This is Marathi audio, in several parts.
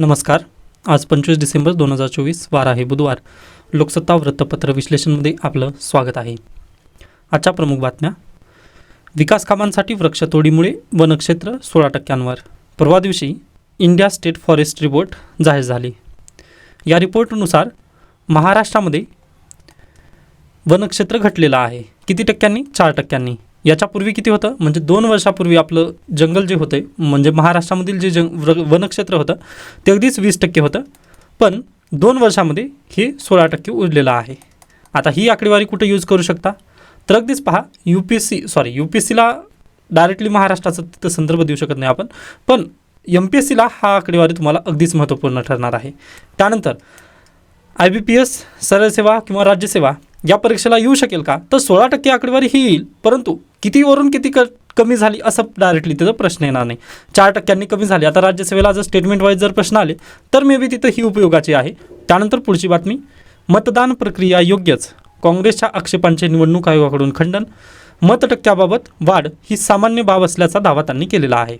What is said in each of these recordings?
नमस्कार. आज पंचवीस डिसेंबर दोन हजार चोवीस वार आहे बुधवार. लोकसत्ता वृत्तपत्र विश्लेषणमध्ये आपलं स्वागत आहे. आजच्या प्रमुख बातम्या. विकास कामांसाठी वृक्षतोडीमुळे वनक्षेत्र सोळा टक्क्यांवर. परवा दिवशी इंडिया स्टेट फॉरेस्ट रिपोर्ट जाहीर झाली. या रिपोर्टनुसार महाराष्ट्रामध्ये वनक्षेत्र घटलेलं आहे. किती टक्क्यांनी? चार टक्क्यांनी. याच्यापूर्वी किती होतं? म्हणजे दोन वर्षापूर्वी आपलं जंगल जे होते म्हणजे महाराष्ट्रामधील जे जंग व्र- वनक्षेत्र होतं ते अगदीच वीस टक्के होतं. पण दोन वर्षामध्ये हे सोळा टक्के उरलेलं आहे. आता ही आकडेवारी कुठे यूज करू शकता? तर अगदीच पहा U P S C sorry U P S सीला डायरेक्टली महाराष्ट्राचा तिथं संदर्भ देऊ शकत नाही आपण. पण एम पी एस सीला हा आकडेवारी तुम्हाला अगदीच महत्त्वपूर्ण ठरणार आहे. त्यानंतर आय बी पी एस सरळ सेवा किंवा राज्यसेवा या परीक्षेला येऊ शकेल का? तर सोळा टक्के आकडेवारी ही येईल. परंतु कितीवरून किती क कमी झाली असं डायरेक्टली त्याचा प्रश्न येणार नाही. चार टक्क्यांनी कमी झाली. आता राज्यसेवेला जर स्टेटमेंट वाईज जर प्रश्न आले तर मे बी तिथं ही उपयोगाची आहे. त्यानंतर पुढची बातमी. मतदान प्रक्रिया योग्यच. काँग्रेसच्या आक्षेपांचे निवडणूक आयोगाकडून खंडन. मत टक्क्याबाबत वाढ ही सामान्य बाब असल्याचा दावा त्यांनी केलेला आहे.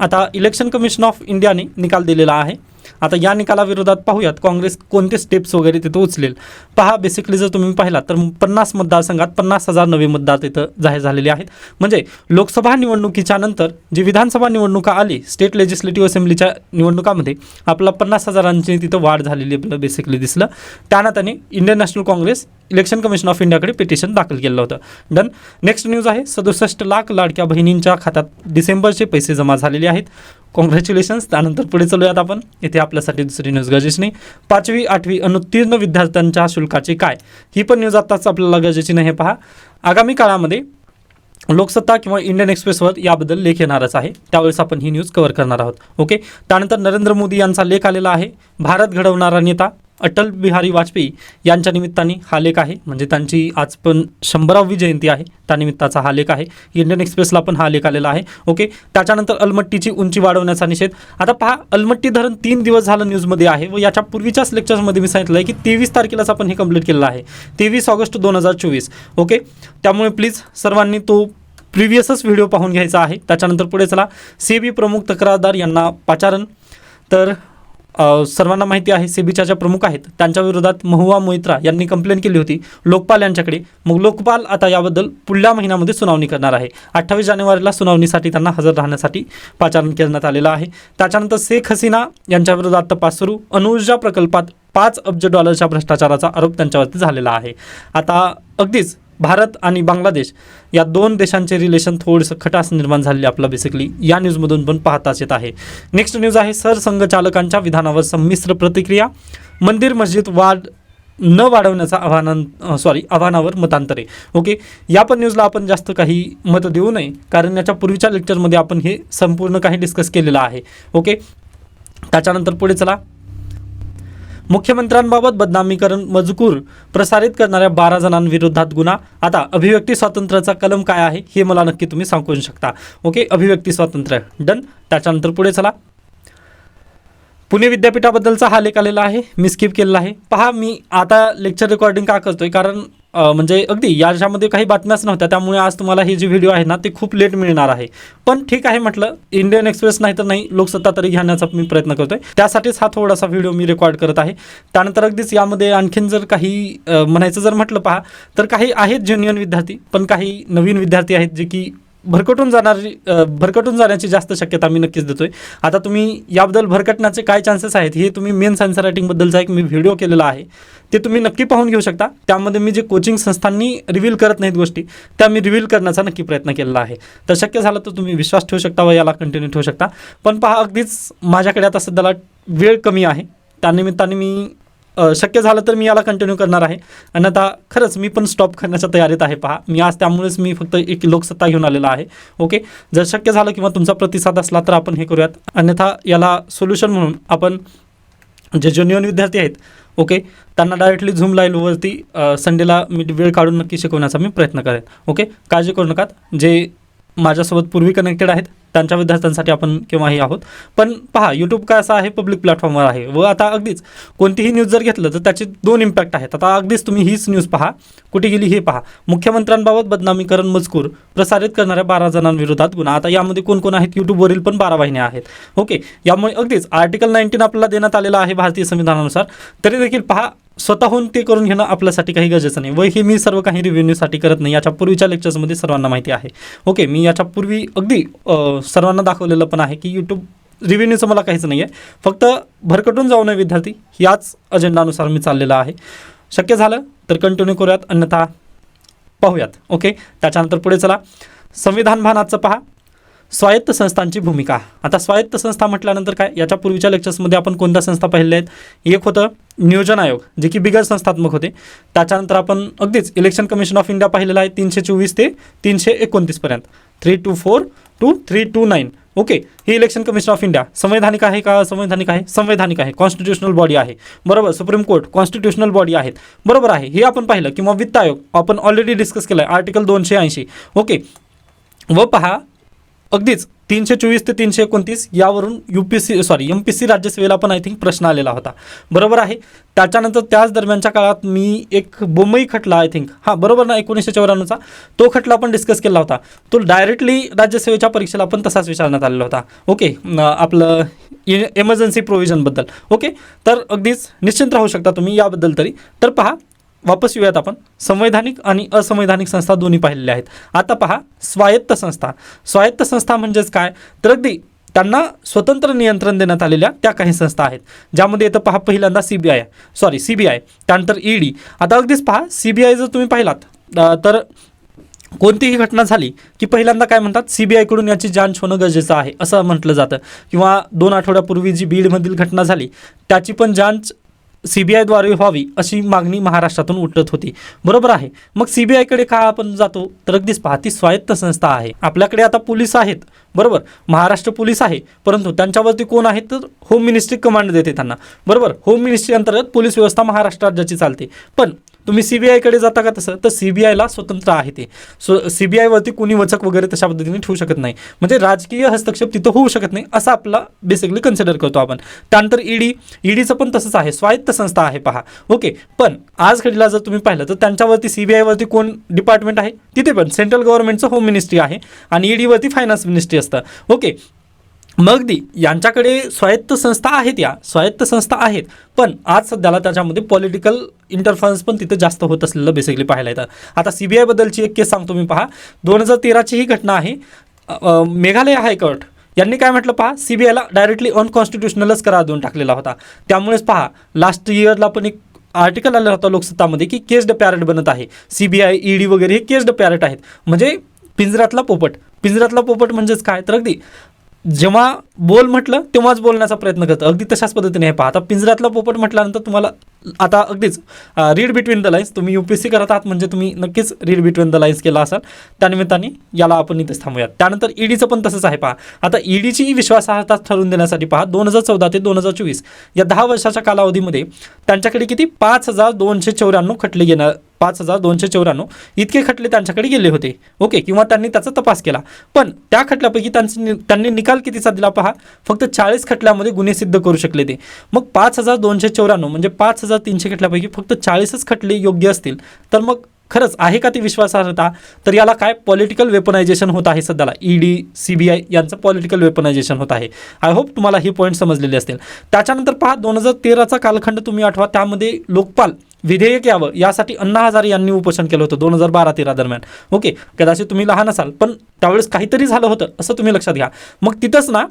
आता इलेक्शन कमिशन ऑफ इंडियाने निकाल दिलेला आहे. आता या निकालाविरोधात पाहूयात. काँग्रेस कोणते स्टेप्स वगैरे तिथं उचलेल? पहा बेसिकली जर तुम्ही पाहिला तर पन्नास मतदारसंघात पन्नास हजार नवे मतदार तिथं जाहीर झालेले आहेत. म्हणजे लोकसभा निवडणुकीच्या नंतर जी विधानसभा निवडणुका आली स्टेट लेजिस्लेटिव्ह असेंब्लीच्या निवडणुकामध्ये आपला पन्नास हजारांची तिथं वाढ झालेली आपल्याला बेसिकली दिसलं. त्यानं त्याने Indian National Congress Election Commission of इंडियाकडे petition दाखल केलं होतं. डन नेक्स्ट न्यूज आहे सदुसष्ट लाख लाडक्या बहिणींच्या खात्यात डिसेंबरचे पैसे जमा झालेले आहेत. कॉंग्रॅच्युलेशन्स त्यानंतर पुढे चालूयात आपण. इथे आपल्यासाठी दुसरी न्यूज गरजेची नाही. पाचवी आठवी अनुत्तीर्ण विद्यार्थ्यांच्या शुल्काचे काय? ही पण न्यूज आत्ताच आपल्याला गरजेची नाही हे पहा. आगामी काळामध्ये लोकसत्ता किंवा इंडियन एक्सप्रेसवर याबद्दल लेख येणारच आहे. त्यावेळेस आपण ही न्यूज कव्हर करणार आहोत. ओके त्यानंतर नरेंद्र मोदी यांचा लेख आलेला आहे. भारत घडवणारा नेता अटल बिहारी वाजपेयी यांच्या निमित्ताने हा लेख आहे. म्हणजे त्यांची आज पण शंभरावी जयंती आहे. त्यानिमित्ताचा हा लेख आहे. इंडियन एक्सप्रेसला पण हा लेख आलेला आहे. ओके? त्याच्यानंतर अलमट्टीची उंची वाढवण्याचा निषेध. आता पहा अलमट्टी धरण तीन दिवस झालं न्यूजमध्ये आहे व याच्या पूर्वीच्याच लेक्चर्समध्ये मी सांगितलं आहे की तेवीस तारखेलाच आपण हे कंप्लीट केलेलं आहे. तेवीस ऑगस्ट दोन हजार चोवीस. ओके? त्यामुळे प्लीज सर्वांनी तो प्रिव्हियसच व्हिडिओ पाहून घ्यायचा आहे. त्याच्यानंतर पुढे चला. सेबी प्रमुख तक्रारदार यांना पाचारण. तर सर्वांना माहिती आहे सेबीच्या ज्या प्रमुख आहेत त्यांच्या विरोधात महुआ मोहित्रा यांनी कंप्लेंट केली होती. लोकपाल यांच्याकडे. मग लोकपाल आता याबद्दल पुढल्या महिन्यामध्ये सुनावणी करणार आहे. अठ्ठावीस जानेवारीला सुनावणीसाठी त्यांना हजर राहण्यासाठी पाचारण करण्यात आलेलं आहे. त्याच्यानंतर शेख हसीना यांच्या विरोधात तपास सुरू. अनुर्जा प्रकल्पात पाच अब्ज डॉलरच्या भ्रष्टाचाराचा आरोप त्यांच्यावरती झालेला आहे. आता अगदीच भारत आणि बांगलादेश या दोन देशांचे रिलेशन थोडंसं खटास निर्माण झालेले आपला बेसिकली या न्यूजमधून पण पाहताच येत आहे. नेक्स्ट न्यूज आहे सरसंघचालकांच्या विधानावर संमिश्र प्रतिक्रिया. मंदिर मस्जिद वाढ न वाढवण्याचा आव्हानां सॉरी आव्हानावर मतांतरे ओके या पण न्यूजला आपण जास्त काही मत देऊ नये कारण याच्या पूर्वीच्या लेक्चरमध्ये आपण हे संपूर्ण काही डिस्कस केलेलं आहे. ओके त्याच्यानंतर पुढे चला. मुख्यमंत्र्यांबाबत बदनामीकरण मजकूर प्रसारित करणाऱ्या बारा जणांविरोधात गुन्हा. आता अभिव्यक्ती स्वातंत्र्याचा कलम काय आहे हे मला नक्की तुम्ही सांगू शकता. ओके अभिव्यक्ती स्वातंत्र्य. डन. त्याच्यानंतर पुढे चला. पुणे विद्यापीठाबद्दलचा हा लेख आलेला आहे. मी स्किप केलेला आहे. पहा मी आता लेक्चर रेकॉर्डिंग का करतोय? कारण म्हणजे अगदी याच्यामध्ये काही बातम्याच नव्हत्या त्यामुळे आज तुम्हाला ही जी व्हिडिओ आहे ना ते खूप लेट मिळणार आहे. पण ठीक आहे म्हटलं इंडियन एक्सप्रेस नाही तर नाही लोकसत्ता तरी घेण्याचा मी प्रयत्न करतोय. त्यासाठीच हा थोडासा व्हिडिओ मी रेकॉर्ड करत आहे. त्यानंतर अगदीच यामध्ये आणखीन जर काही म्हणायचं जर म्हटलं पहा तर काही आहेत ज्युनियन विद्यार्थी पण काही नवीन विद्यार्थी आहेत जे की भरकटून जाणारी भरकटून जाण्याची जास्त शक्यता मी नक्कीच देतोय. आता तुम्ही याबद्दल भरकटण्याचे काय चान्सेस आहेत हे तुम्ही मेन सायन्स रायटिंगबद्दलचा एक मी व्हिडिओ केलेला आहे. ते तुम्ही नक्की पाहून घेऊ शकता. त्यामध्ये मी जे कोचिंग संस्थांनी रिव्हील करत नाहीत गोष्टी त्या मी रिव्हील करण्याचा नक्की प्रयत्न केलेला आहे. तर शक्य झालं तर तुम्ही विश्वास ठेवू शकता व याला कंटिन्यू ठेवू शकता. पण पहा अगदीच माझ्याकडे आता सध्याला वेळ कमी आहे. त्यानिमित्ताने मी शक्य झालं तर मी याला कंटिन्यू करणार आहे. आणि आता खरंच मी पण स्टॉप करण्याच्या तयारीत आहे. पहा मी आज त्यामुळेच मी फक्त एक लोकसत्ता घेऊन आलेला आहे. ओके जर शक्य झालं किंवा तुमचा प्रतिसाद असला तर आपण हे करूयात. अन्यथा याला सोल्युशन म्हणून आपण जे ज्युनियन विद्यार्थी आहेत ओके त्यांना डायरेक्टली झूम लाईव्हवरती संडेला मी वेळ काढून नक्की शिकवण्याचा मी प्रयत्न करेन. ओके काळजी करू नका जे माझ्यासोबत पूर्वी कनेक्टेड आहेत. त्यांच्या विद्यार्थ्यांसाठी आपण केव्हाही आहोत. पण पहा यूट्यूब काय असं आहे? पब्लिक प्लॅटफॉर्मवर आहे. व आता अगदीच कोणतीही न्यूज जर घेतलं तर त्याचे दोन इम्पॅक्ट आहेत. आता अगदीच तुम्ही हीच न्यूज पहा. कुठे गेली हे पहा. मुख्यमंत्र्यांबाबत बदनामीकरण मजकूर प्रसारित करणाऱ्या बारा जणांविरोधात गुन्हा. आता यामध्ये कोण कोण आहेत यूट्यूबवरील पण बारा वाहिन्या आहेत. ओके यामुळे अगदीच आर्टिकल नाईन्टीन आपल्याला देण्यात आलेला आहे भारतीय संविधानानुसार. तरी देखील पहा स्वतःहून ते करून घेणं आपल्यासाठी काही गरजेचं नाही. व हे मी सर्व काही रिव्ह्यूसाठी करत नाही. याच्या पूर्वीच्या लेक्चर्समध्ये सर्वांना माहिती आहे. ओके मी याच्या पूर्वी अगदी सर्वांना दाखवलेलं पण आहे की यूट्यूब रिव्ह्यूचं मला काहीच नाही आहे फक्त भरकटून जाऊ नये विद्यार्थी याच अजेंडानुसार मी चाललेला आहे. शक्य झालं तर कंटिन्यू करूयात. अन्यथा पाहूयात. ओके त्याच्यानंतर पुढे चला. संविधान भानाचं पहा. स्वायत्त संस्थांची भूमिका. आता स्वायत्त संस्था म्हटल्यानंतर काय? याच्या पूर्वीच्या लेक्चर्समध्ये आपण कोणत्या संस्था पाहिल्या आहेत? एक होतं नियोजन आयोग जे की बिगर संस्थात्मक होते. त्याच्यानंतर आपण अगदीच इलेक्शन कमिशन ऑफ इंडिया पाहिलेलं आहे तीनशे चोवीस ते तीनशे एकोणतीसपर्यंत three two four two three two nine okay he election commission of India संवैधानिक आहे का? संवैधानिक आहे? संवैधानिक आहे. कॉन्स्टिट्युशनल बॉडी आहे. बरोबर सुप्रीम कोर्ट कॉन्स्टिट्युशनल बॉडी आहेत. बरोबर आहे. हे आपण पाहिलं किंवा वित्त आयोग आपण ऑलरेडी डिस्कस केलं आहे आर्टिकल दोनशे ऐंशी. ओके व पहा अगदीच तीनशे चोवीस ते तीनशे एकोणतीस यावरून U P C sorry M P C राज्यसेवेला पण आय थिंक प्रश्न आलेला होता. बरोबर आहे? त्याच्यानंतर त्याच दरम्यानच्या काळात मी एक बोंबई खटला आय थिंक हां बरोबर ना? एकोणीसशे चौऱ्याण्णवचा? तो खटला आपण डिस्कस केला होता. तो डायरेक्टली राज्यसेवेच्या परीक्षेला पण तसाच विचारण्यात आलेला होता. ओके आपलं एमर्जन्सी प्रोव्हिजनबद्दल ओके तर अगदीच निश्चिंत राहू शकता तुम्ही याबद्दल तरी. तर पहा वापस येऊयात आपण. संवैधानिक आणि असंवैधानिक संस्था दोन्ही पाहिलेल्या आहेत. आता पहा स्वायत्त संस्था. स्वायत्त संस्था म्हणजेच काय? तर अगदी त्यांना स्वतंत्र नियंत्रण देण्यात आलेल्या त्या काही संस्था आहेत. ज्यामध्ये येतं पहा पहिल्यांदा C B I sorry C B I त्यानंतर ईडी आता अगदीच पहा सी बी आय जर तुम्ही पाहिलात तर कोणतीही घटना झाली की पहिल्यांदा काय म्हणतात? सी बी आयकडून याची जांच होणं गरजेचं आहे असं म्हटलं जातं. किंवा दोन आठवड्यापूर्वी जी बीडमधील घटना झाली त्याची पण जांच सी बी आयद्वारे व्हावी अशी मागणी महाराष्ट्रातून उठत होती. बरोबर आहे. मग सी बी आयकडे का आपण जातो? तर अगदीच पहा ती स्वायत्त संस्था आहे. आपल्याकडे आता पोलीस आहेत. बरोबर. महाराष्ट्र पोलीस आहे. परंतु त्यांच्यावरती कोण आहेत तर होम मिनिस्ट्री कमांड देते त्यांना. बरोबर. होम मिनिस्ट्री अंतर्गत पोलीस व्यवस्था महाराष्ट्र राज्याची चालते. पण तुम्ही सी बी आयकडे जाता का तसं? तर सी बी आयला स्वतंत्र आहे ते. सो सी बी आयवरती कोणी वचक वगैरे तशा पद्धतीने ठेवू शकत नाही. म्हणजे राजकीय हस्तक्षेप तिथं होऊ शकत नाही असं आपला बेसिकली कन्सिडर करतो आपण. त्यानंतर ईडी ईडीचं पण तसंच आहे. स्वायत्त संस्था आहे पहा. ओके पण आज घडीला जर तुम्ही पाहिलं तर त्यांच्यावरती सी बी आयवरती कोण डिपार्टमेंट आहे? तिथे पण सेंट्रल गव्हर्नमेंटचं होम मिनिस्ट्री आहे आणि ईडीवरती फायनान्स मिनिस्ट्री असतं. ओके मग दी यांच्याकडे स्वायत्त संस्था आहेत या स्वायत्त संस्था आहेत. पण आज सध्याला त्याच्यामध्ये पॉलिटिकल इंटरफरन्स पण तिथे जास्त होत असलेलं बेसिकली पाहायला येतं. आता सी बी आयबद्दलची एक केस सांगतो मी पहा. दोन हजार तेराची ही घटना आहे. मेघालय हायकोर्ट यांनी काय म्हटलं पहा? सी बी आयला डायरेक्टली अनकॉन्स्टिट्युशनलच करार देऊन टाकलेला होता. त्यामुळेच पहा लास्ट इयरला पण एक आर्टिकल आलेला होता लोकसत्तामध्ये की केस द पॅरेट बनत आहे. सी बी आय ईडी वगैरे हे केस द पॅरेट आहेत. म्हणजे पिंजऱ्यातला पोपट. पिंजऱ्यातला पोपट म्हणजेच काय? तर अगदी जेव्हा बोल म्हटलं तेव्हाच बोलण्याचा प्रयत्न करतं. अगदी तशाच पद्धतीने हे पहा आता पिंजऱ्यातला पोपट म्हटल्यानंतर तुम्हाला आता अगदीच रीड बिटवीन द लाईन्स तुम्ही यू पी एस सी करत आहात म्हणजे तुम्ही नक्कीच रीड बिटवीन द लाईन्स केला असाल. त्यानिमित्ताने याला आपण इथेच थांबूयात. त्यानंतर ईडीचं पण तसंच आहे पहा. आता ईडीची विश्वासार्हता ठरवून देण्यासाठी पहा दोन हजार चौदा ते दोन हजार चोवीस या दहा वर्षाच्या कालावधीमध्ये त्यांच्याकडे किती? पाच हजार दोनशे चौऱ्याण्णव खटले घेणार पाच हजार दोनशे चौऱ्याण्णव. इतके खटले त्यांच्याकडे गेले होते. ओके किंवा त्यांनी त्याचा तपास केला. पण त्या खटल्यापैकी त्यांचे त्यांनी निकाल कितीचा दिला पहा? फक्त चाळीस खटल्यामध्ये गुन्हे सिद्ध करू शकले ते. मग पाच हजार दोनशे चौऱ्याण्णव म्हणजे पाच हजार तीनशे खटल्यापैकी फक्त चाळीसच खटले योग्य असतील. तर मग खरंच आहे का ती विश्वासार्हता? तर याला काय पॉलिटिकल वेपनायझेशन होत आहे सध्याला? ईडी सी बी आय यांचं पॉलिटिकल वेपनायझेशन होत आहे. आय होप तुम्हाला ही पॉईंट समजलेले असतील. त्याच्यानंतर पहा दोन हजार तेराचा कालखंड तुम्ही आठवा. त्यामध्ये लोकपाल विधेयक यावं यासाठी अण्णा हजारे यांनी उपोषण केलं होतं दोन हजार बारा तेरा दरम्यान. ओके कदाचित तुम्ही लहान असाल पण त्यावेळेस काहीतरी झालं होतं असं तुम्ही लक्षात घ्या. मग तिथंच ना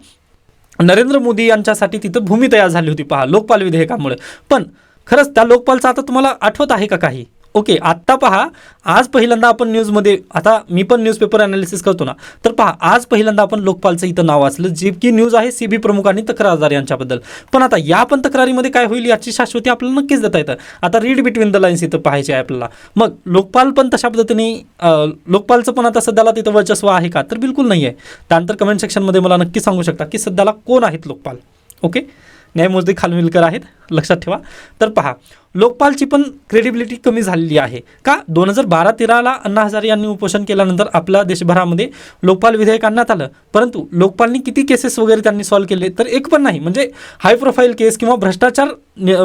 नरेंद्र मोदी यांच्यासाठी तिथं भूमी तयार झाली होती पहा लोकपाल विधेयकामुळे. पण खरंच त्या लोकपालचं आता तुम्हाला आठवत आहे का काही? ओके आत्ता पहा आज पहिल्यांदा आपण न्यूजमध्ये आता मी पण न्यूजपेपर अनालिसिस करतो ना तर पहा आज पहिल्यांदा आपण लोकपालचं इथं नाव वाचलं जे की न्यूज आहे सी बी प्रमुख आणि तक्रारदार यांच्याबद्दल. पण आता या पण तक्रारीमध्ये काय होईल याची शाश्वती आपल्याला नक्कीच देता येतं. आता रीड बिटवीन द लाईन्स इथं पाहायचे आहे आपल्याला. मग लोकपाल पण तशा पद्धतीने लोकपालचं पण आता सध्याला तिथं वर्चस्व आहे का? तर बिलकुल नाही आहे त्यानंतर कमेंट सेक्शनमध्ये मला नक्की सांगू शकता की सध्याला कोण आहेत लोकपाल. ओके? न्यायमूर्ती खानविलकर आहेत लक्षात ठेवा. तर पहा लोकपालची पण क्रेडिबिलिटी कमी झालेली आहे. का? दोन हजार बारा तेराला अण्णा हजारे यांनी उपोषण केल्यानंतर आपल्या देशभरामध्ये लोकपाल विधेयक आणण्यात आलं. परंतु लोकपालनी किती केसेस वगैरे त्यांनी सॉल्व्ह केले तर एक पण नाही. म्हणजे हाय प्रोफाईल केस किंवा भ्रष्टाचार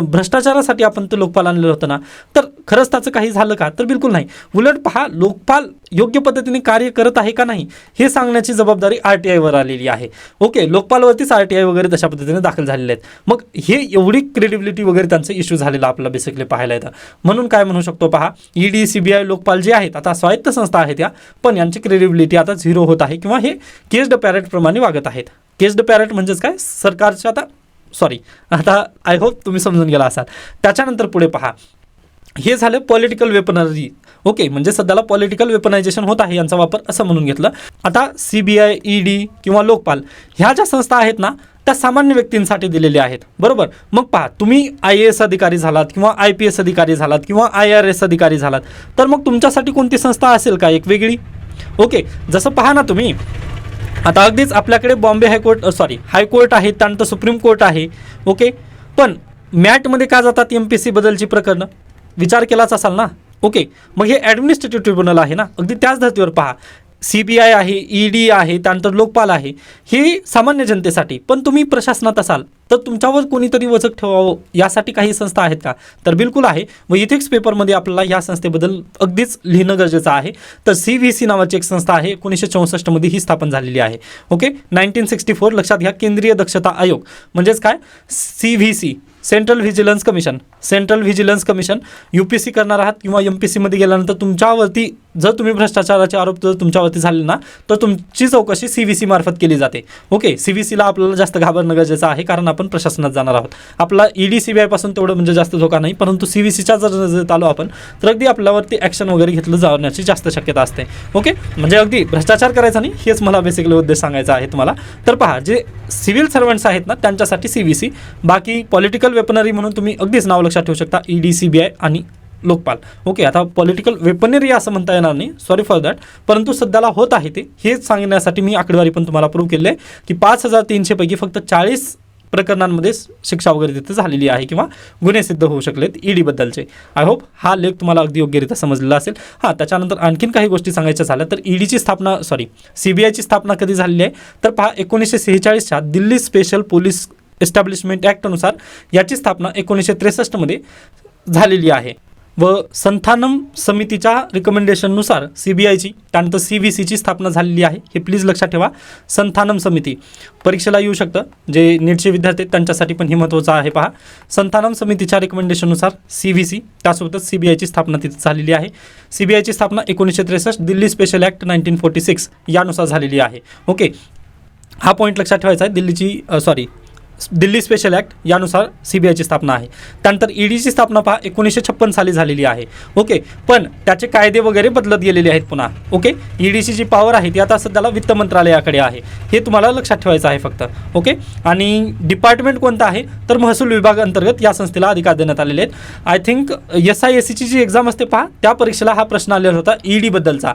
भ्रष्टाचारासाठी आपण ते लोकपाल आणलेलं होतं ना. तर खरंच त्याचं काही झालं का? तर बिलकुल नाही. उलट पहा लोकपाल योग्य पद्धतीने कार्य करत आहे का नाही हे सांगण्याची जबाबदारी आर टी आयवर आलेली आहे. ओके लोकपालवरतीच आर टी आय वगैरे तशा पद्धतीने दाखल झालेले आहेत. मग हे एवढी क्रेडिबिलिटी वगैरे त्यांचं इश्यू झालेला आपला बेसिकली पाहायला येतं. म्हणून काय म्हणू शकतो पहा ईडी सीबीआय लोकपाल जे आहेत आता स्वायत्त संस्था आहेत या पण यांची क्रेडिबिलिटी आता झिरो होत आहे किंवा हे केस ड पॅरेटप्रमाणे वागत आहेत. केस ड पॅरेट म्हणजेच काय? सरकारच्या आता सॉरी आता आय होप तुम्ही समजून गेला असाल. त्याच्यानंतर पुढे पहा. हे झालं पॉलिटिकल वेपनरी ओके म्हणजे सध्याला पॉलिटिकल वेपनायझेशन होत आहे यांचा वापर असं म्हणून घेतलं. आता सी बी आय ईडी किंवा लोकपाल ह्या ज्या संस्था आहेत ना त्या सामान्य व्यक्तींसाठी दिलेल्या आहेत. बरोबर? मग पहा तुम्ही आय ए एस अधिकारी झालात किंवा आय पी एस अधिकारी झालात किंवा आय आर एस अधिकारी झालात तर मग तुमच्यासाठी कोणती संस्था असेल का एक वेगळी? ओके जसं पहा ना तुम्ही आता अगदीच आपल्याकडे बॉम्बे हायकोर्ट सॉरी हायकोर्ट आहे त्यानंतर सुप्रीम कोर्ट आहे ओके? पण मॅटमध्ये का जातात एम पी सी बदलची प्रकरणं? विचार केलाच असाल ना? ओके मग हे ॲडमिनिस्ट्रेटिव्ह ट्रिब्युनल आहे ना? अगदी त्याच धर्तीवर पहा. सी बी आय आहे ई डी आहे त्यानंतर लोकपाल आहे हे सामान्य जनतेसाठी. पण तुम्ही प्रशासनात असाल तर तुमच्यावर कोणीतरी वचक ठेवावं यासाठी काही संस्था आहेत का? तर बिलकुल आहे. व इथिक्स पेपरमध्ये आपल्याला या संस्थेबद्दल अगदीच लिहिणं गरजेचं आहे. तर सी व्ही सी नावाची एक संस्था आहे एकोणीसशे चौसष्टमध्ये ही स्थापन झालेली आहे. ओके? नाईन्टीन सिक्स्टी फोर लक्षात घ्या केंद्रीय दक्षता आयोग. म्हणजेच काय? C V C central vigilance commission. Central vigilance commission U P C करणार आहात किंवा एम पी सीमध्ये गेल्यानंतर तुमच्यावरती जर तुम्ही भ्रष्टाचाराचे आरोप जर तुमच्यावरती झाले ना तर तुमची चौकशी सी व्ही सी मार्फत केली जाते. ओके सी व्ही सीला आपल्याला जास्त घाबरणं गरजेचं आहे कारण आपण प्रशासनात जाणार आहोत. आपला ई डी सी बी आयपासून तेवढं म्हणजे जास्त धोका नाही परंतु सी व्ही सीच्या जर नजरेत आलो आपण तर अगदी आपल्यावरती ॲक्शन वगैरे घेतलं जाण्याची जास्त शक्यता असते. ओके म्हणजे अगदी भ्रष्टाचार करायचा नाही हेच मला बेसिकली उद्देश सांगायचा आहे तुम्हाला. तर पहा जे सिव्हिल सर्वंट्स आहेत ना त्यांच्यासाठी सी व्ही सी बाकी पॉलिटिकल वेपनरी म्हणून तुम्ही अगदीच नाव लक्षात ठेवू शकता E D C B I आणि लोकपाल. ओके आता पॉलिटिकल वेपनरी असं म्हणता येणार नाही. सॉरी फॉर दॅट परंतु सध्याला होत आहे ते. हेच सांगण्यासाठी मी आकडेवारी पण तुम्हाला प्रूव्ह केले आहे की पाच हजार तीनशेपैकी फक्त चाळीस प्रकरणांमध्ये शिक्षा वगैरे तिथे झालेली आहे किंवा गुन्हे सिद्ध होऊ शकलेत ईडीबद्दलचे. आय होप हा लेख तुम्हाला अगदी योग्यरित्या समजलेला असेल. हां त्याच्यानंतर आणखीन काही गोष्टी सांगायच्या झाल्या तर ईडीची स्थापना सॉरी सी बी आयची स्थापना कधी झालेली आहे? तर पहा एकोणीसशे सेहेचाळीसच्या दिल्ली स्पेशल पोलीस एस्टॅब्लिशमेंट ॲक्टनुसार याची स्थापना एकोणीसशे त्रेसष्टमध्ये झालेली आहे. व संथानम समितीच्या रिकमेंडेशननुसार सी बी आयची त्यानंतर सी व्ही सीची स्थापना झालेली आहे. हे प्लीज लक्षात ठेवा. संथानम समिती. परीक्षेला येऊ शकतं. जे नीटचे विद्यार्थी त्यांच्यासाठी पण हे महत्त्वाचं आहे पहा. संथानम समितीच्या रिकमेंडेशननुसार सी व्ही सी त्यासोबतच सी बी आयची स्थापना तिथे झालेली आहे. सी बी आयची स्थापना एकोणीसशे त्रेसष्ट Delhi special act nineteen forty six यानुसार झालेली आहे. ओके हा पॉईंट लक्षात ठेवायचा आहे. दिल्लीची सॉरी दिल्ली स्पेशल ॲक्ट यानुसार सी बी आयची स्थापना आहे. त्यानंतर ईडीची स्थापना पहा एकोणीसशे छप्पन साली झालेली आहे. ओके पण त्याचे कायदे वगैरे बदलत गेलेले आहेत पुन्हा. ओके ईडीची जी पॉवर आहे ती आता सध्याला वित्त मंत्रालयाकडे आहे. हे तुम्हाला लक्षात ठेवायचं आहे फक्त. ओके आणि डिपार्टमेंट कोणतं आहे? तर महसूल विभाग अंतर्गत या संस्थेला अधिकार देण्यात आलेले आहेत. I think S I S सीची जी एक्झाम असते पहा त्या परीक्षेला हा प्रश्न आलेला होता ईडीबद्दलचा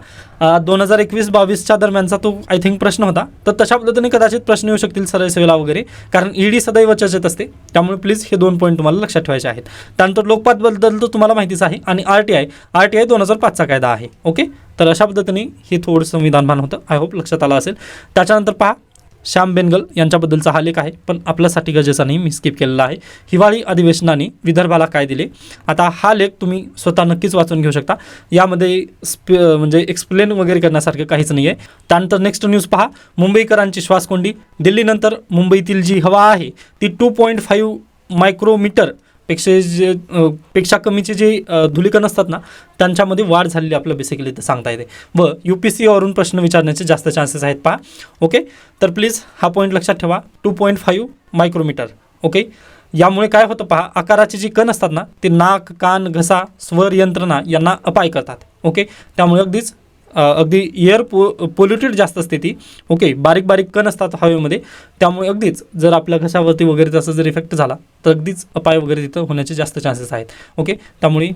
दोन हजार एकवीस बावीसच्या दरम्यानचा तो आय थिंक प्रश्न होता. तर तशा पद्धतीने कदाचित प्रश्न येऊ शकतील सरळ सेवेला वगैरे कारण ईडी सदैव चर्चेत असते. त्यामुळे प्लीज हे दोन पॉईंट तुम्हाला लक्षात ठेवायचे आहेत. त्यानंतर लोकपातबद्दल तर तुम्हाला माहितीच आहे आणि R T I R T I दोन हजार पाचचा कायदा आहे. ओके तर अशा पद्धतीने हे थोडं संविधानभान होतं. आय होप लक्षात आलं असेल. त्याच्यानंतर पहा श्याम बेनगल यांच्याबद्दलचा हा लेख आहे पण आपल्यासाठी गरजेचा नाही मी स्किप केलेला आहे. हिवाळी अधिवेशनाने विदर्भाला काय दिले? आता हा लेख तुम्ही स्वतः नक्कीच वाचून घेऊ शकता. यामध्ये स्प म्हणजे एक्सप्लेन वगैरे करण्यासारखं काहीच नाही आहे त्यानंतर नेक्स्ट न्यूज पहा. मुंबईकरांची श्वासकोंडी. दिल्लीनंतर मुंबईतील जी हवा आहे ती टू पॉईंट फाईव्ह मायक्रोमीटर पेक्षा जे पेक्षा कमीचे जे अ, धुलिकण असतात ना त्यांच्यामध्ये वाढ झालेली आपलं बेसिकली ते सांगता येते. व यू पी सी वरून प्रश्न विचारण्याचे जास्त चान्सेस आहेत पहा. ओके तर प्लीज हा पॉईंट लक्षात ठेवा. Two point five micrometre okay यामुळे काय होतं पहा आकाराचे जे कण असतात ना ते नाक कान घसा स्वर यंत्रणा यांना अपाय करतात. ओके त्यामुळे अगदीच अगदी एअर पो पोल्युटेड जास्त असते ती. ओके बारीक बारीक कण असतात हवेमध्ये. त्यामुळे अगदीच जर आपल्या घशावरती वगैरे त्याचा जर इफेक्ट झाला तर अगदीच अपाय वगैरे तिथं होण्याचे जास्त चान्सेस आहेत. ओके त्यामुळे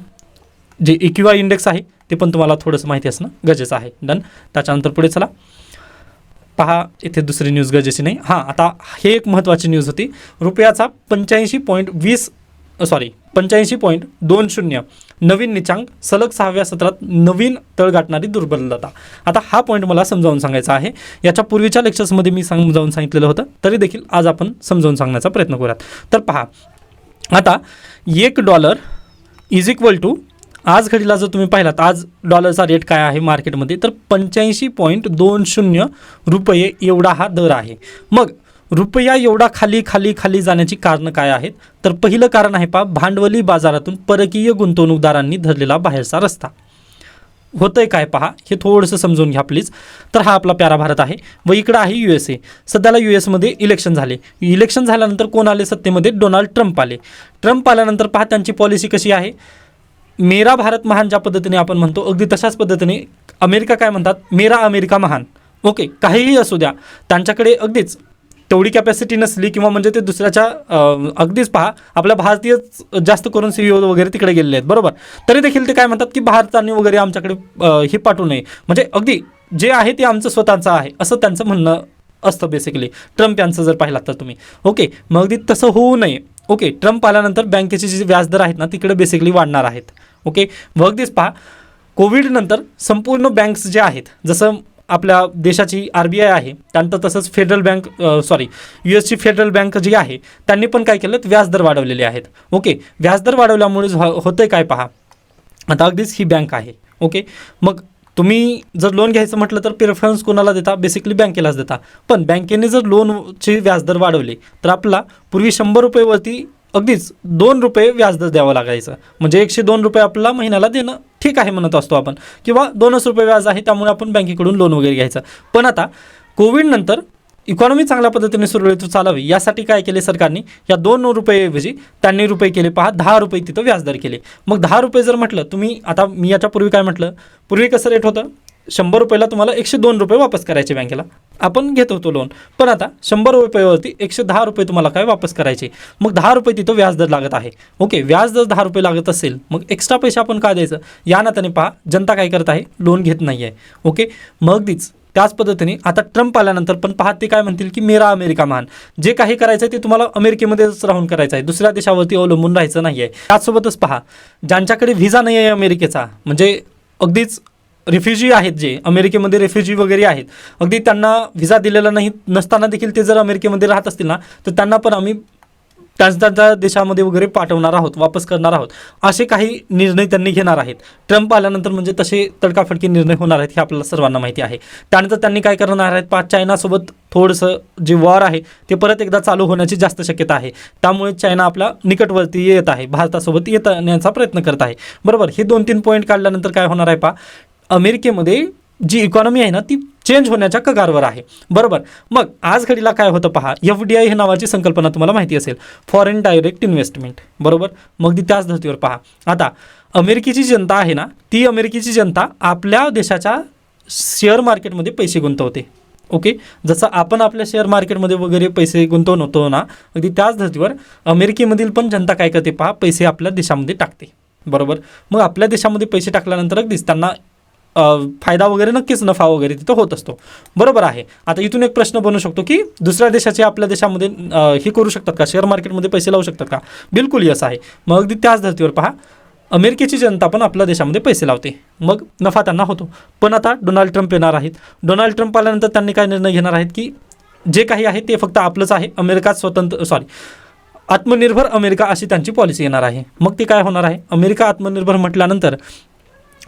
जे इक्युआ इंडेक्स आहे ते पण तुम्हाला थोडंसं माहिती असणं गरजेचं आहे. डन त्याच्यानंतर पुढे चला. पहा इथे दुसरी न्यूज गरजेची नाही. हां आता हे एक महत्त्वाची न्यूज होती. रुपयाचा पंच्याऐंशी पॉईंट वीस सॉरी पंच्याऐंशी पॉईंट दोन शून्य. नवीन निचांक सलग सहाव्या सत्रात नवीन तळ गाठणारी दुर्बलता. आता हा पॉईंट मला समजावून सांगायचा आहे. याच्या पूर्वीच्या लेक्चर्समध्ये मी समजावून सांगितलेलं होतं. तरी देखील आज आपण समजावून सांगण्याचा प्रयत्न करूयात. तर पहा आता एक डॉलर इज इक्वल टू आज घडीला जर तुम्ही पाहिलात आज डॉलरचा रेट काय आहे मार्केटमध्ये तर पंच्याऐंशी पॉईंट दोन शून्य रुपये एवढा हा दर आहे. मग रुपया एवढा खाली खाली खाली जाण्याची कारणं काय आहेत? तर पहिलं कारण आहे पहा भांडवली बाजारातून परकीय गुंतवणूकदारांनी धरलेला बाहेरचा रस्ता. होतंय काय पहा हे थोडंसं समजून घ्या प्लीज तर हा आपला प्यारा भारत आहे व इकडं आहे यू एस ए सध्याला यू एसमध्ये इलेक्शन झाले. इलेक्शन झाल्यानंतर कोण आले? सत्तेमध्ये डोनाल्ड ट्रम्प आले. ट्रम्प आल्यानंतर पहा त्यांची पॉलिसी कशी आहे? मेरा भारत महान ज्या पद्धतीने आपण म्हणतो अगदी तशाच पद्धतीने अमेरिका काय म्हणतात? मेरा अमेरिका महान. ओके काहीही असू द्या. त्यांच्याकडे अगदीच तेवढी कॅपॅसिटी नसली किंवा म्हणजे ते दुसऱ्याच्या अगदीच पहा आपल्या भारतीय जास्त करून सी वगैरे तिकडे गेलेले आहेत. बरोबर? तरी देखील ते काय म्हणतात की भारताने वगैरे आमच्याकडे हे पाठवू नये. म्हणजे अगदी जे आहे ते आमचं स्वतःचं आहे असं त्यांचं म्हणणं असतं बेसिकली ट्रम्प यांचं जर पाहिलात तर तुम्ही. ओके मग अगदी तसं होऊ नये. ओके ट्रम्प आल्यानंतर बँकेचे जे व्याजदर आहेत ना तिकडे बेसिकली वाढणार आहेत. ओके मग अगदीच पहा कोविडनंतर संपूर्ण बँक्स जे आहेत जसं आपल्या देशाची आर बी आय आहे त्यानंतर तसंच फेडरल बँक सॉरी यू एसची फेडरल बँक जी आहे त्यांनी पण काय केलं व्याजदर वाढवलेले आहेत. ओके व्याजदर वाढवल्यामुळे होतं होतंय काय पहा. आता अगदीच ही बँक आहे ओके. मग तुम्ही जर लोन घ्यायचं म्हटलं तर प्रेफरन्स कोणाला देता? बेसिकली बँकेलाच देता. पण बँकेने जर लोनचे व्याजदर वाढवले तर आपला पूर्वी शंभर रुपयेवरती अगदीच दोन रुपये व्याजदर द्यावं लागायचं. म्हणजे एकशे दोन रुपये आपल्याला महिन्याला देणं ठीक आहे म्हणत असतो आपण. किंवा दोनच रुपये व्याज आहे त्यामुळे आपण बँकेकडून लोन वगैरे घ्यायचं. पण आता कोविडनंतर इकॉनॉमी चांगल्या पद्धतीने सुरळीत चालावी यासाठी काय केले सरकारने? या दोन रुपयेऐवजी त्यांनी रुपये केले पहा दहा रुपये तिथं व्याजदर केले. मग दहा रुपये जर म्हटलं तुम्ही आता मी याच्यापूर्वी काय म्हटलं? पूर्वी कसं रेट होतं? शंभर रुपयाला तुम्हाला एकशे दोन रुपये वापस करायचे बँकेला. आपण घेत होतो लोन पण आता शंभर रुपयावरती एकशे दहा रुपये तुम्हाला काय वापस करायचे? मग दहा रुपये तिथं व्याजदर लागत आहे. ओके व्याजदर दहा रुपये लागत असेल मग एक्स्ट्रा पैसे आपण का द्यायचं? या नात्याने पहा जनता काय करत आहे? लोन घेत नाही आहे ओके मग तीच त्याच पद्धतीने आता ट्रम्प आल्यानंतर पण पहा ते काय म्हणतील की मेरा अमेरिका महान. जे काही करायचं आहे ते तुम्हाला अमेरिकेमध्येच राहून करायचं आहे दुसऱ्या देशावरती अवलंबून राहायचं नाही आहे त्याचसोबतच पहा ज्यांच्याकडे व्हिजा नाही आहे अमेरिकेचा म्हणजे अगदीच रिफ्युजी आहेत जे अमेरिकेमध्ये रेफ्युजी वगैरे आहेत. अगदी त्यांना व्हिसा दिलेला नाही नसताना देखील ते जर अमेरिकेमध्ये राहत असतील ना तर त्यांना पण आम्ही त्याच त्यांच्या देशामध्ये वगैरे पाठवणार आहोत वापस करणार आहोत. असे काही निर्णय त्यांनी घेणार आहेत. ट्रम्प आल्यानंतर म्हणजे तसे तडकाफडकी निर्णय होणार आहेत हे आपल्याला सर्वांना माहिती आहे. त्यानंतर त्यांनी काय करणार आहेत? पा चायनासोबत थोडंसं जे वॉर आहे ते परत एकदा चालू होण्याची जास्त शक्यता आहे. त्यामुळे चायना आपला निकटवर्ती येत आहे भारतासोबत येत येण्याचा प्रयत्न करत आहे. बरोबर हे दोन तीन पॉईंट काढल्यानंतर काय होणार आहे पा? अमेरिकेमध्ये जी इकॉनॉमी आहे ना ती चेंज होण्याच्या कगारवर आहे. बरोबर? मग आज घडीला काय होतं पहा एफ डी आय ही नावाची संकल्पना तुम्हाला माहिती असेल. फॉरेन डायरेक्ट इन्व्हेस्टमेंट बरोबर? मग ती त्याच धर्तीवर पहा. आता अमेरिकेची जनता आहे ना ती अमेरिकेची जनता आपल्या देशाच्या शेअर मार्केटमध्ये पैसे गुंतवते. ओके? जसं आपण आपल्या शेअर मार्केटमध्ये वगैरे पैसे गुंतवतो ना अगदी त्याच धर्तीवर अमेरिकेमधील पण जनता काय करते पहा पैसे आपल्या देशामध्ये टाकते. बरोबर? मग आपल्या देशामध्ये पैसे टाकल्यानंतर अगदीच त्यांना फायदा वगैरे नक्कीच नफा वगैरे तिथं होत असतो. बरोबर आहे. आता इथून एक प्रश्न बनू शकतो की दुसऱ्या देशाचे आपल्या देशामध्ये हे करू शकतात का? शेअर मार्केटमध्ये पैसे लावू शकतात का? बिलकुल यस आहे. मग अगदी त्याच धर्तीवर पहा. अमेरिकेची जनता पण आपल्या देशामध्ये पैसे लावते. मग नफा त्यांना होतो. पण आता डोनाल्ड ट्रम्प येणार आहेत. डोनाल्ड ट्रम्प आल्यानंतर त्यांनी काय निर्णय घेणार आहेत की जे काही आहे ते फक्त आपलंच आहे. अमेरिकाच स्वतंत्र सॉरी आत्मनिर्भर अमेरिका अशी त्यांची पॉलिसी येणार आहे. मग ते काय होणार आहे? अमेरिका आत्मनिर्भर म्हटल्यानंतर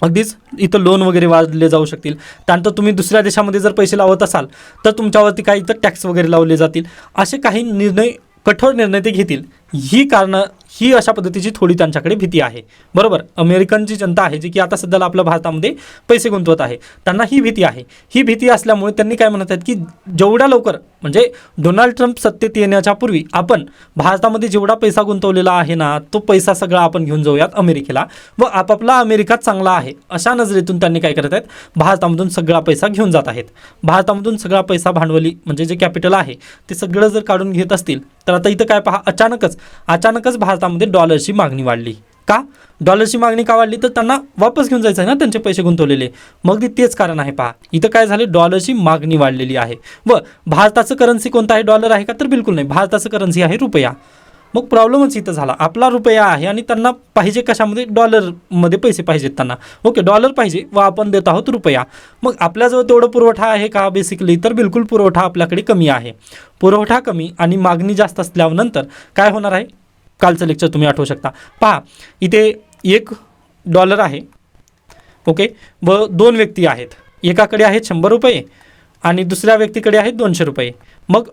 अगदीच इथं लोन वगैरे वाढले जाऊ शकतील. त्यानंतर तुम्ही दुसऱ्या देशामध्ये जर पैसे लावत असाल तर तुमच्यावरती काही इतर टॅक्स वगैरे लावले जातील. असे काही निर्णय कठोर निर्णय ते घेतील. ही कारणं ही अशा पद्धतीची थोडी त्यांच्याकडे भीती आहे. बरोबर? अमेरिकनची जनता आहे जी की आता सध्याला आपल्या भारतामध्ये पैसे गुंतवत आहे. त्यांना ही भीती आहे. ही भीती असल्यामुळे त्यांनी काय म्हणत आहेत की जेवढ्या लवकर म्हणजे डोनाल्ड ट्रम्प सत्तेत येण्याच्या पूर्वी आपण भारतामध्ये जेवढा पैसा गुंतवलेला आहे ना तो पैसा सगळा आपण घेऊन जाऊयात अमेरिकेला व आपापला अमेरिका चांगला आहे. अशा नजरेतून त्यांनी काय करत आहेत? भारतामधून सगळा पैसा घेऊन जात आहेत. भारतामधून सगळा पैसा भांडवली म्हणजे जे कॅपिटल आहे ते सगळं जर काढून घेत असतील तर आता इथं काय पहा अचानकच अचानकच भारत भारतामध्ये डॉलरची मागणी वाढली. का? डॉलरची मागणी का वाढली? तर त्यांना वापस घेऊन जायचं आहे ना? त्यांचे पैसे गुंतवलेले. मग ते तेच कारण आहे पहा. इथं काय झाले? डॉलरची मागणी वाढलेली आहे. व भारताचं करन्सी कोणतं आहे? डॉलर आहे का? तर बिलकुल नाही. भारताचं करन्सी आहे रुपया. मग प्रॉब्लेमच इथं झाला. आपला रुपया आहे आणि त्यांना पाहिजे कशामध्ये? डॉलरमध्ये पैसे पाहिजेत त्यांना. ओके डॉलर पाहिजे. व आपण देत आहोत रुपया. मग आपल्याजवळ तेवढं पुरवठा आहे का? बेसिकली तर बिलकुल पुरवठा आपल्याकडे कमी आहे. पुरवठा कमी आणि मागणी जास्त असल्यानंतर काय होणार आहे? कालचं लेक्चर तुम्ही आठवू शकता. पहा इथे एक डॉलर आहे. ओके? व दोन व्यक्ती आहेत. एकाकडे आहेत शंभर रुपये आणि दुसऱ्या व्यक्तीकडे आहेत दोनशे रुपये. मग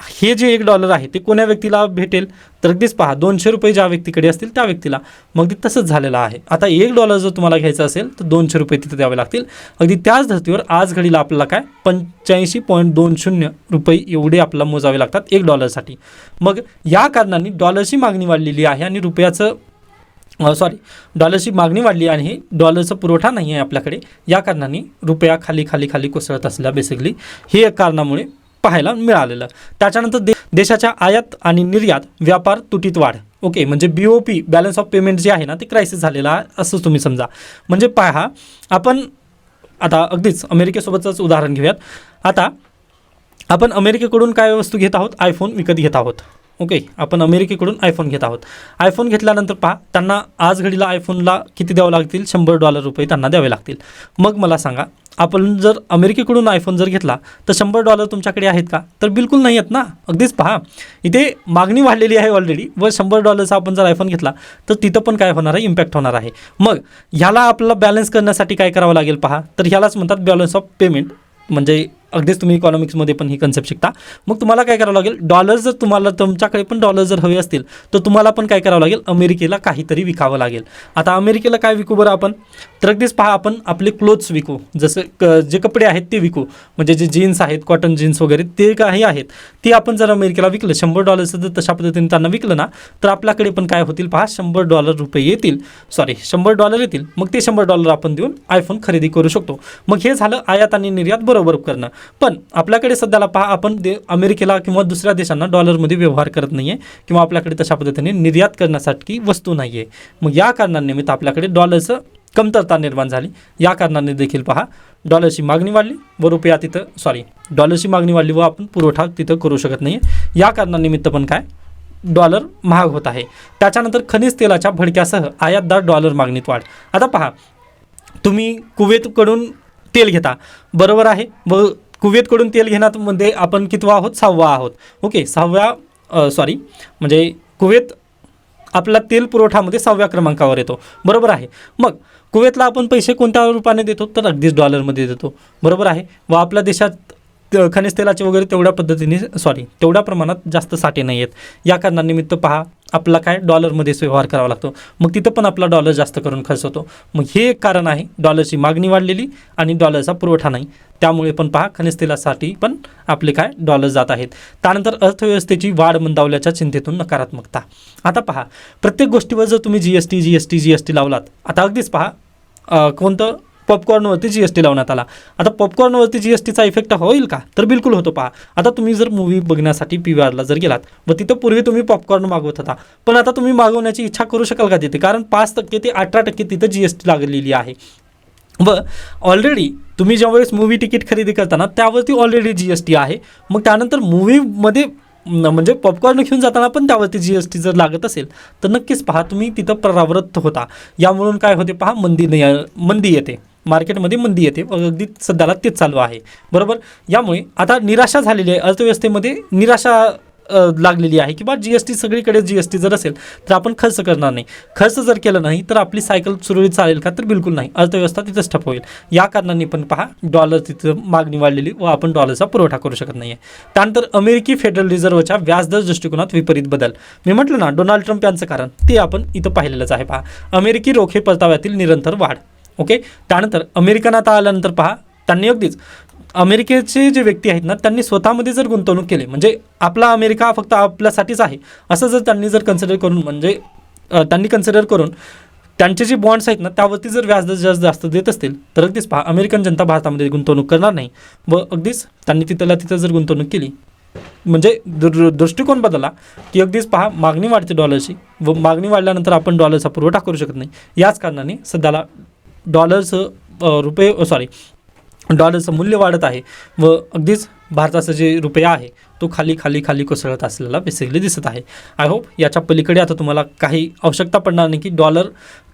हे जे एक डॉलर आहे ते कोण्या व्यक्तीला भेटेल? तर अगदीच पहा दोनशे रुपये ज्या व्यक्तीकडे असतील त्या व्यक्तीला. मग ते तसंच झालेलं आहे. आता एक डॉलर जर तुम्हाला घ्यायचं असेल तर दोनशे रुपये तिथे द्यावे लागतील. अगदी त्याच धर्तीवर आज घडीला आपल्याला काय? पंच्याऐंशी पॉईंट दोन शून्य रुपये एवढे आपल्याला मोजावे लागतात एक डॉलरसाठी मग या कारणाने डॉलरची मागणी वाढलेली आहे आणि रुपयाचं सॉरी डॉलरची मागणी वाढली आणि हे डॉलरचा पुरवठा नाही आहे आपल्याकडे. या कारणाने रुपया खाली खाली खाली कोसळत असल्या बेसिकली हे एक कारणामुळे पाहायला मिळालेलं. त्याच्यानंतर दे देशाच्या आयात आणि निर्यात व्यापार तुटीत वाढ. ओके म्हणजे B O P balance of payment जे आहे ना ते क्रायसिस झालेला आहे असं तुम्ही समजा. म्हणजे पहा आपण आता अगदीच अमेरिकेसोबतच उदाहरण घेऊयात. आता आपण अमेरिकेकडून काय वस्तू घेत आहोत? आयफोन विकत घेत आहोत. ओके आपण अमेरिकेकडून आयफोन घेत आहोत. आयफोन घेतल्यानंतर पहा त्यांना आज घडीला आयफोनला किती द्यावं लागतील? शंभर डॉलर रुपये त्यांना द्यावे लागतील. मग मला सांगा आपण जर अमेरिकेकडून आयफोन जर घेतला तर शंभर डॉलर तुमच्याकडे आहेत का? तर बिलकुल नाही आहेत ना. अगदीच पहा इथे मागणी वाढलेली आहे ऑलरेडी व शंभर डॉलरचा आपण जर आयफोन घेतला तर तिथं पण काय होणार आहे? इम्पॅक्ट होणार आहे. मग ह्याला आपल्याला बॅलन्स करण्यासाठी काय करावं लागेल पहा? तर ह्यालाच म्हणतात बॅलन्स ऑफ पेमेंट म्हणजे अगदीच तुम्ही इकॉनॉमिक्समध्ये पण ही कन्सेप्ट शिकता. मग तुम्हाला काय करावं लागेल? डॉलर जर तुम्हाला तुमच्याकडे पण डॉलर जर हवे असतील तर तुम्हाला पण काय करावं लागेल? अमेरिकेला काहीतरी विकावं लागेल. आता अमेरिकेला काय विकू बरं आपण? तर अगदीच पहा आपण आपले क्लोथ्स विकू. जसं क जे कपडे आहेत ते विकू. म्हणजे जे जीन्स आहेत कॉटन जीन्स वगैरे ते काही आहेत. ते आपण जर अमेरिकेला विकलं शंभर डॉलरचं जर तशा पद्धतीने त्यांना विकलं ना तर आपल्याकडे पण काय होतील पहा शंभर डॉलर रुपये येतील. सॉरी शंभर डॉलर येतील. मग ते शंभर डॉलर आपण देऊन आयफोन खरेदी करू शकतो. मग हे झालं आयात आणि निर्यात बरोबर करणं. पण आपल्याकडे सध्याला पहा आपण दे अमेरिकेला किंवा दुसऱ्या देशांना डॉलरमध्ये व्यवहार करत नाही आहे किंवा आपल्याकडे तशा पद्धतीने निर्यात करण्यासाठी वस्तू नाही आहे मग या कारणानिमित्त आपल्याकडे डॉलरचं कमतरता निर्माण झाली. या कारणाने देखील पहा डॉलरची मागणी वाढली व रुपया तिथं सॉरी डॉलरची मागणी वाढली व आपण पुरवठा तिथं करू शकत नाही आहे या कारणानिमित्त पण काय डॉलर महाग होत आहे. त्याच्यानंतर खनिज तेलाच्या भडक्यासह आयातदार डॉलर मागणीत वाढ. आता पहा तुम्ही कुवेतकडून तेल घेता. बरोबर आहे व कुवेतकडून तेल घेण्यामध्ये आपण कितवा आहोत? सहावा आहोत. ओके सहाव्या सॉरी म्हणजे कुवेत आपला तेल पुरवठामध्ये सहाव्या क्रमांकावर येतो. बरोबर आहे. मग कुवेतला आपण पैसे कोणत्या रूपाने देतो? तर अगदीच डॉलरमध्ये देतो. बरोबर आहे. व आपल्या देशात खनिज तेलाचे वगैरे तेवढ्या पद्धतीने सॉरी तेवढ्या प्रमाणात जास्त साठे नाही आहेत. या कारणानिमित्त पहा आपला काय डॉलरमध्येच व्यवहार करावा लागतो. मग तिथं पण आपला डॉलर जास्त करून खर्च होतो. मग हे एक कारण आहे डॉलरची मागणी वाढलेली आणि डॉलरचा पुरवठा नाही. त्यामुळे पण पहा खनिज तेलासाठी पण आपले काय डॉलर जात आहेत. त्यानंतर अर्थव्यवस्थेची वाढ मंदावल्याच्या चिंतेतून नकारात्मकता. आता पहा प्रत्येक गोष्टीवर जर तुम्ही G S T G S T G S T लावलात आता अगदीच पहा कोणतं पॉपकॉर्नवरती जी एस टी लावण्यात आला. आता पॉपकॉर्नवरती जी एस टीचा इफेक्ट होईल का? तर बिलकुल होतो पहा. आता तुम्ही जर मूवी बघण्यासाठी पी व्ही आरला जर गेलात व तिथं पूर्वी तुम्ही पॉपकॉर्न मागवत होता. पण आता तुम्ही मागवण्याची इच्छा करू शकाल का तिथे? कारण पाच टक्के ते अठरा टक्के तिथं जी एस टी लागलेली आहे. व ऑलरेडी तुम्ही ज्यावेळेस मूवी तिकीट खरेदी करताना त्यावरती ऑलरेडी जी एस टी आहे. मग त्यानंतर मूवीमध्ये म्हणजे पॉपकॉर्न घेऊन जाताना पण त्यावरती जी एस टी जर लागत असेल तर नक्कीच पहा तुम्ही तिथं परावृत्त होता. यामुळून काय होते पहा मंदी नाही मंदी येते. मार्केटमध्ये मंदी येते. अगदी सध्याला तेच चालू आहे. बरोबर? यामुळे आता निराशा झालेली आहे. अर्थव्यवस्थेमध्ये निराशा लागलेली आहे. किंवा जी एस टी सगळीकडे जी एस टी जर असेल तर आपण खर्च करणार नाही. खर्च जर केलं नाही तर आपली सायकल सुरळीत चालेल का? तर बिलकुल नाही. अर्थव्यवस्था तिथंच ठप होईल. या कारणाने पण पहा डॉलर तिथं मागणी वाढलेली व आपण डॉलरचा पुरवठा करू शकत नाही आहे त्यानंतर अमेरिकी फेडरल रिझर्व्हच्या व्याजदर दृष्टिकोनात विपरीत बदल. मी म्हटलं ना डोनाल्ड ट्रम्प यांचं कारण ते आपण इथं पाहिलेलंच आहे पहा. अमेरिकी रोखे परताव्यातील निरंतर वाढ. ओके? त्यानंतर अमेरिकन आता आल्यानंतर पहा त्यांनी अगदीच अमेरिकेचे जे व्यक्ती आहेत ना त्यांनी स्वतःमध्ये जर गुंतवणूक केली म्हणजे आपला अमेरिका फक्त आपल्यासाठीच आहे असं जर त्यांनी जर कन्सिडर करून म्हणजे त्यांनी कन्सिडर करून त्यांचे जे बॉन्ड्स आहेत ना त्यावरती जर व्याजदर जास्त जास्त देत असतील तर अगदीच पहा अमेरिकन जनता भारतामध्ये गुंतवणूक करणार नाही. व अगदीच त्यांनी तिथल्या तिथं जर गुंतवणूक केली म्हणजे दृ दृष्टिकोन बदलला की अगदीच पहा मागणी वाढते डॉलरची व मागणी वाढल्यानंतर आपण डॉलरचा पुरवठा करू शकत नाही. याच कारणाने सध्याला डॉलर्सचं रुपये सॉरी डॉलरचं मूल्य वाढत आहे व अगदीच भारताचं जे रुपया आहे तो खाली खाली खाली कोसळत असलेला बेसिकली दिसत आहे. आय होप याच्या पलीकडे आता तुम्हाला काही आवश्यकता पडणार नाही की डॉलर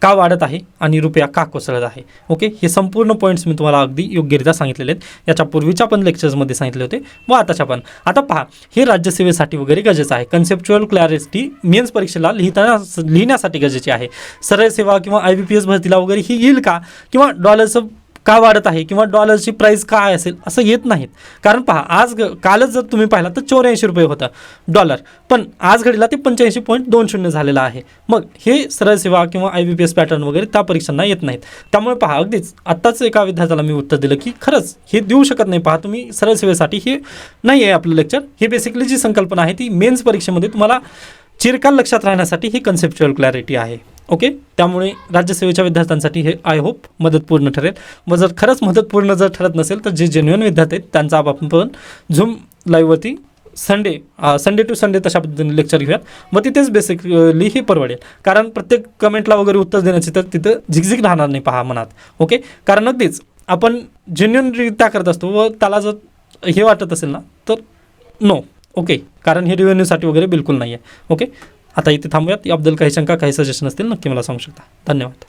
का वाढत आहे आणि रुपया का कोसळत आहे. ओके हे संपूर्ण पॉईंट्स मी तुम्हाला अगदी योग्यरित्या सांगितलेले आहेत. याच्या पूर्वीच्या पण लेक्चर्समध्ये सांगितले होते व आताच्या पण. आता पहा हे राज्यसेवेसाठी वगैरे गरजेचं आहे. कन्सेप्च्युअल क्लॅरिटी मेन्स परीक्षेला लिहिताना लिहिण्यासाठी गरजेची आहे. सरळ सेवा किंवा आय बी पी एस भरतीला वगैरे ही येईल का? किंवा डॉलरचं का वाढत आहे किंवा डॉलरची प्राईस काय असेल असं येत नाहीत. कारण पहा आज ग- कालच जर तुम्ही पाहिला तर चौऱ्याऐंशी रुपये होता डॉलर. पण आज घडीला ते पंच्याऐंशी पॉईंट दोन शून्य झालेलं आहे. मग हे सरळ सेवा किंवा I B P S pattern वगैरे त्या परीक्षांना येत नाहीत. त्यामुळे पहा अगदीच आत्ताच एका विद्यार्थ्याला मी उत्तर दिलं की खरंच हे देऊ शकत नाही. पहा तुम्ही सरळ सेवेसाठी हे नाही आहे आपलं लेक्चर हे बेसिकली जी संकल्पना आहे ती मेन्स परीक्षेमध्ये तुम्हाला चिरकाल लक्षात राहण्यासाठी ही कन्सेप्च्युअल क्लॅरिटी आहे. ओके? त्यामुळे राज्यसेवेच्या विद्यार्थ्यांसाठी हे आय होप मदतपूर्ण ठरेल. व जर खरंच मदतपूर्ण जर ठरत नसेल तर जे जेन्युअन विद्यार्थी आहेत त्यांचा आपण पण झूम लाईव्हवरती संडे संडे टू संडे तशा पद्धतीने लेक्चर घेऊयात. मग तिथेच बेसिकली हे परवडेल. कारण प्रत्येक कमेंटला वगैरे उत्तर देण्याची तर तिथं झिकझिक राहणार नाही पहा मनात. ओके? कारण अगदीच आपण जेन्युअनरित्या करत असतो व त्याला जर हे वाटत असेल ना तर नो ओके? कारण हे रिव्हेन्यूसाठी वगैरे बिलकुल नाही आहे ओके? आता इथे थांबूयात. याबद्दल काही शंका काही सजेशन असतील नक्की मला सांगू शकता. धन्यवाद.